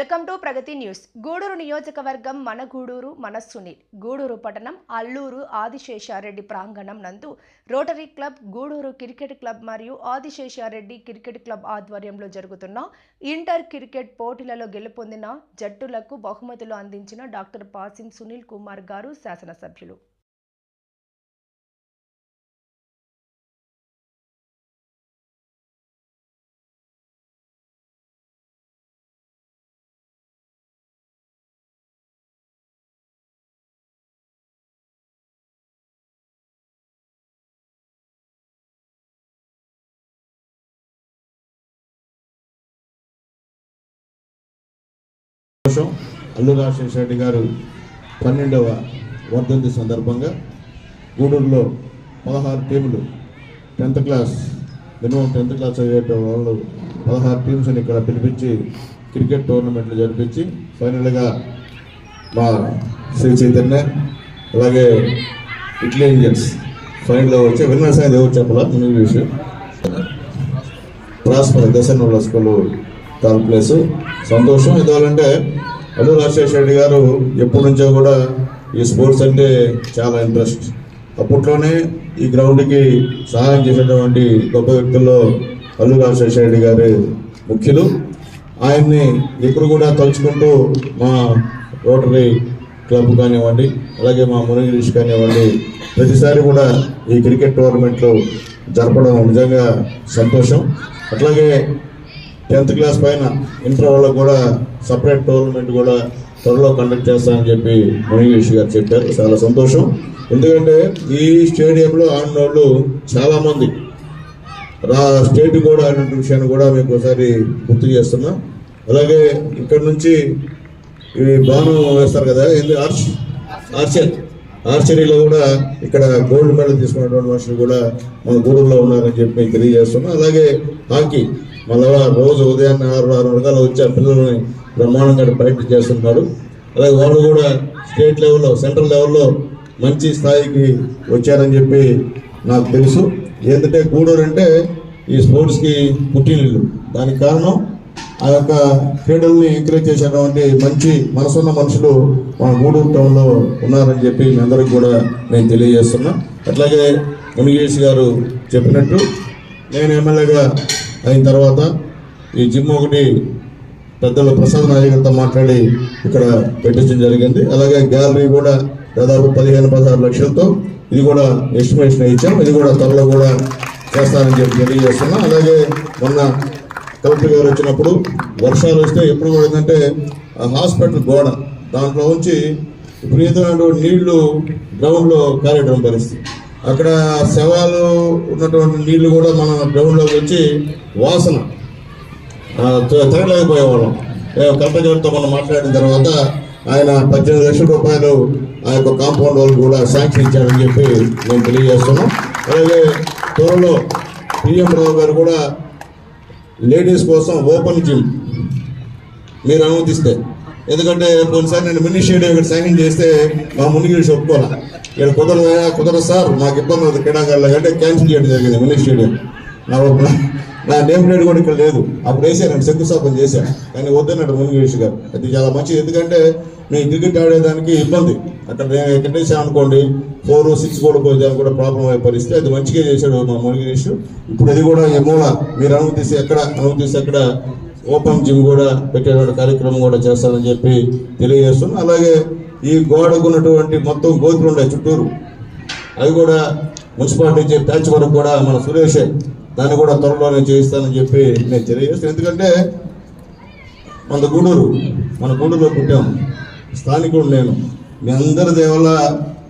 Welcome to Pragathi news. Gudur నియోజకవర్గం మన గూడూరు మన సునీల్ గూడూరు పట్టణం అల్లూరు ఆదిశేషారెడ్డి ప్రాంగణం నందు rotary club Gudur cricket club మరియు ఆదిశేషారెడ్డి క్రికెట్ క్లబ్ ఆధ్వర్యంలో జరుగుతున్న ఇంటర్ క్రికెట్ పోటీలలో గెలుపొందిన జట్టులకు బహుమతులు అందించిన డాక్టర్ పాసిం సునీల్ కుమార్ గారు శాసనసభ్యులు. సంతోషం అల్లు రాజశేఖర రెడ్డి గారు పన్నెండవ వర్ధంతి సందర్భంగా గూడూరులో పదహారు టీములు tenth class minimum tenth class చదివే వాళ్ళు పదహారు టీమ్స్ని ఇక్కడ పిలిపించి క్రికెట్ టోర్నమెంట్లు జరిపించి ఫైనల్గా మా శ్రీ చైతన్య అలాగే ఇట్లీ ఇండియన్స్ ఫైనల్లో వచ్చి విన్నర్స్ అనేది ఎవరు చెప్పాలా ఇంగ్లీష్. విషయం ప్రాస్పర్ దశనుల స్కూల్ థర్డ్ ప్లేస్. సంతోషం ఎందువల్లంటే అల్లు రాజశేఖర రెడ్డి గారు ఎప్పటి నుంచో కూడా ఈ స్పోర్ట్స్ అంటే చాలా ఇంట్రెస్ట్. అప్పట్లోనే ఈ గ్రౌండ్కి సహాయం చేసినటువంటి గొప్ప వ్యక్తుల్లో అల్లు రాజశేఖర రెడ్డి గారు ముఖ్యులు. ఆయన్ని ఎప్పుడు కూడా తలుచుకుంటూ మా రోటరీ క్లబ్ కానివ్వండి అలాగే మా మునగిరీష్ కానివ్వండి ప్రతిసారి కూడా ఈ క్రికెట్ టోర్నమెంట్లు జరపడం నిజంగా సంతోషం. అట్లాగే టెన్త్ క్లాస్ పైన ఇంటర్ వాళ్ళకు కూడా సపరేట్ టోర్నమెంట్ కూడా త్వరలో కండక్ట్ చేస్తామని చెప్పి మునిగేష్ గారు చెప్పారు. చాలా సంతోషం. ఎందుకంటే ఈ స్టేడియంలో ఆడిన వాళ్ళు చాలామంది. రా స్టేట్ కూడా ఆడిన విషయాన్ని కూడా మీకు ఒకసారి గుర్తు చేస్తున్నా. అలాగే ఇక్కడ నుంచి ఈ బాణం వేస్తారు కదా ఏంది? Arch archer. ఆర్చరీలో కూడా ఇక్కడ గోల్డ్ మెడల్ తీసుకున్నటువంటి మనుషులు కూడా మన గూడూరులో ఉన్నారని చెప్పి తెలియజేస్తున్నాం. అలాగే హాకీ. మళ్ళా రోజు ఉదయాన్నే ఆరు ఆరు రకాల వచ్చి ఆ పిల్లల్ని బ్రహ్మాండంగా బయట చేస్తున్నారు అలాగే వాళ్ళు కూడా స్టేట్ లెవెల్లో సెంట్రల్ లెవెల్లో మంచి స్థాయికి వచ్చారని చెప్పి నాకు తెలుసు. ఏంటంటే గూడూరు అంటే ఈ స్పోర్ట్స్కి పుట్టినిల్లు. దానికి కారణం ఆ యొక్క క్రీడల్ని ఎంకరేజ్ చేసేటువంటి మంచి మనసున్న మనుషులు మన గూడూరు టౌన్లో ఉన్నారని చెప్పి మీ అందరికి కూడా నేను తెలియజేస్తున్నా. అట్లాగే మునిగేష్ గారు చెప్పినట్టు నేను ఎమ్మెల్యేగా అయిన తర్వాత ఈ జిమ్ ఒకటి పెద్దలు ప్రసాద్ నాయకులతో మాట్లాడి ఇక్కడ పెట్టించడం జరిగింది. అలాగే గ్యాలరీ కూడా దాదాపు పదిహేను పదహారు లక్షలతో ఇది కూడా ఎస్టిమేషన్ ఇచ్చాం. ఇది కూడా త్వరలో కూడా చేస్తానని చెప్పి తెలియజేస్తున్నాం. అలాగే మొన్న కలెక్టర్ గారు వచ్చినప్పుడు వర్షాలు వస్తే ఎప్పుడు కూడా ఏంటంటే ఆ హాస్పిటల్ గోడ దాంట్లో ఉంచి విపరీతమైన నీళ్ళు గ్రౌండ్లో కార్యక్రమం పరిస్థితి. అక్కడ శవాలు ఉన్నటువంటి నీళ్ళు కూడా మన గ్రౌండ్లోకి వచ్చి వాసన త- తిరగలేకపోయేవాళ్ళం కలెక్టర్ గారితో మనం మాట్లాడిన తర్వాత ఆయన పద్దెనిమిది లక్షల రూపాయలు ఆ యొక్క కాంపౌండ్ వాళ్ళు కూడా శాంక్షన్ ఇచ్చారని చెప్పి మేము తెలియజేస్తున్నాం. అలాగే త్వరలో పిఎం రావు గారు కూడా లేడీస్ కోసం ఓపెన్ జిమ్ మీరు అనుమతిస్తే ఎందుకంటే కొన్నిసారి నేను మినీ ఇక్కడ సైనింగ్ చేస్తే మా మునిగిరి ఒప్పుకోవాలి ఇక్కడ కుదరదు కుదరదు సార్ మాకు ఇబ్బంది అవుతుంది క్రీడాకారులు. అంటే క్యాన్సిల్ చేయడం జరిగింది మినీ నా నా నేమ్ ప్లేట్ కూడా ఇక్కడ లేదు. అప్పుడు వేసాను శంకుస్థాపన చేశాను. కానీ వద్దన్నాడు మునిగిరీష్ గారు. అది చాలా మంచిది. ఎందుకంటే మేము క్రికెట్ ఆడేదానికి ఇబ్బంది. అక్కడ నేను ఎక్కడ అనుకోండి ఫోర్ సిక్స్ కూడా పోయేదానికి కూడా ప్రాబ్లం అయ్యే పరిస్థితి. అది మంచిగా చేశాడు మా మునిగిరీష్ ఇప్పుడు అది కూడా ఈ మూల. మీరు అనుమతిస్తే ఎక్కడ అనుమతిస్తే ఎక్కడ ఓపెన్ జిమ్ కూడా పెట్టేటువంటి కార్యక్రమం కూడా చేస్తానని చెప్పి తెలియజేస్తున్నాను అలాగే ఈ గోడకు ఉన్నటువంటి మొత్తం గోతులు ఉన్నాయి చుట్టూరు. అవి కూడా మున్సిపాలిటీ చెప్పి ప్యాచ్ వరకు కూడా మన సురేషే దాన్ని కూడా త్వరలోనే చేయిస్తానని చెప్పి నేను తెలియజేస్తాను ఎందుకంటే మన గూడూరు మన గూడూరులో పుట్టాం. స్థానికుడు నేను. మీ అందరి దేవల్ల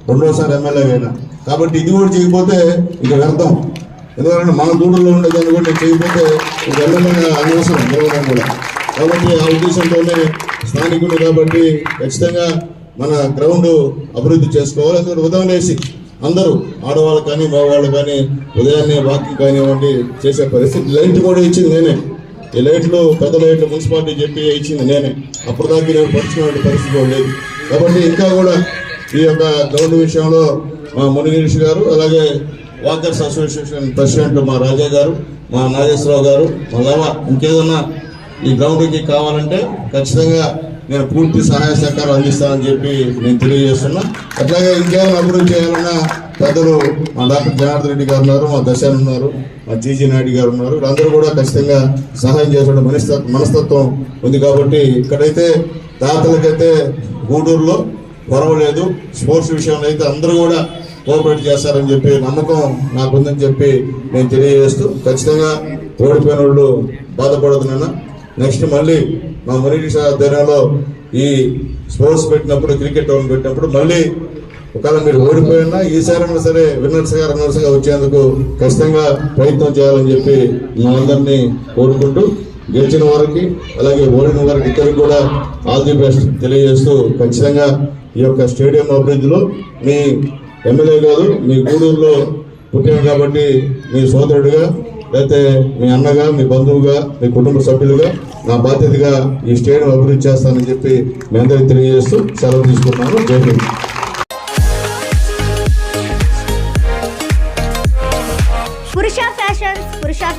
రెండోసారి ఎమ్మెల్యే అయినా. కాబట్టి ఇది కూడా చేయకపోతే ఇక వ్యర్థం. ఎందుకంటే మన గూడూరులో ఉండేదాన్ని కూడా నేను చేయకపోతే ఇక అనవసరం వెళ్ళడం కూడా. కాబట్టి ఆ ఉద్దేశంతోనే స్థానికుడు కాబట్టి ఖచ్చితంగా మన గ్రౌండ్ అభివృద్ధి చేసుకోవాలి. ఎందుకంటే ఉదయం లేసి అందరూ ఆడవాళ్ళు కానీ మగవాళ్ళు కానీ ఉదయాన్నే వాకింగ్ కానివ్వండి చేసే పరిస్థితి లైట్ కూడా ఇచ్చింది నేనే. ఈ లైట్లు పెద్ద లైట్లు మున్సిపాలిటీ చెప్పి ఇచ్చింది నేనే. అప్పుడు దాకా నేను పరుచుకునే పరిస్థితి లేదు. కాబట్టి ఇంకా కూడా ఈ యొక్క గ్రౌండ్ విషయంలో మా మునిగిరీష్ గారు అలాగే వాకర్స్ అసోసియేషన్ ప్రెసిడెంట్ మా రాజా గారు మా నాగేశ్వరరావు గారు మళ్ళా ఇంకేదన్నా ఈ గ్రౌండ్కి కావాలంటే ఖచ్చితంగా నేను పూర్తి సహాయ సహకారం అందిస్తానని చెప్పి నేను తెలియజేస్తున్నా. అట్లాగే ఇంకేమైనా అభివృద్ధి చేయాలన్నా పెద్దలు మా డాక్టర్ జనార్దన్ రెడ్డి గారు ఉన్నారు మా దశాన్ ఉన్నారు మా జీజీ నాయుడు గారు ఉన్నారు. వీళ్ళందరూ కూడా ఖచ్చితంగా సహాయం చేసిన మనస్త మనస్తత్వం ఉంది కాబట్టి ఇక్కడైతే దాతలకైతే గూడూరులో పొరవలేదు స్పోర్ట్స్ విషయంలో అయితే అందరూ కూడా కోఆపరేట్ చేస్తారని చెప్పి నమ్మకం నాకుందని చెప్పి నేను తెలియజేస్తూ ఖచ్చితంగా ఓడిపోయిన వాళ్ళు బాధపడుతున్నాను నెక్స్ట్ మళ్ళీ మా మునీష్ ఆధ్వర్యంలో ఈ స్పోర్ట్స్ పెట్టినప్పుడు క్రికెట్ టోర్నమెంట్ పెట్టినప్పుడు మళ్ళీ ఒకవేళ మీరు ఓడిపోయినా ఈసారైనా సరే విన్నర్స్గా రన్నర్స్గా వచ్చేందుకు ఖచ్చితంగా ప్రయత్నం చేయాలని చెప్పి మా అందరినీ కోరుకుంటూ గెలిచిన వారికి అలాగే ఓడిన వారికి ఇద్దరికి కూడా ఆల్ ది బెస్ట్ తెలియజేస్తూ ఖచ్చితంగా ఈ యొక్క స్టేడియం అభివృద్ధిలో మీ ఎమ్మెల్యే కాదు మీ గూడూరులో పుట్టాను కాబట్టి మీ సోదరుడిగా లేకపోతే మీ అన్నగా మీ బంధువుగా మీ కుటుంబ సభ్యులుగా నా బాధ్యతగా ఈ స్టేడియం అభివృద్ధి చేస్తానని చెప్పి మీ అందరికీ తెలియజేస్తూ సెలవు తీసుకున్నాను జై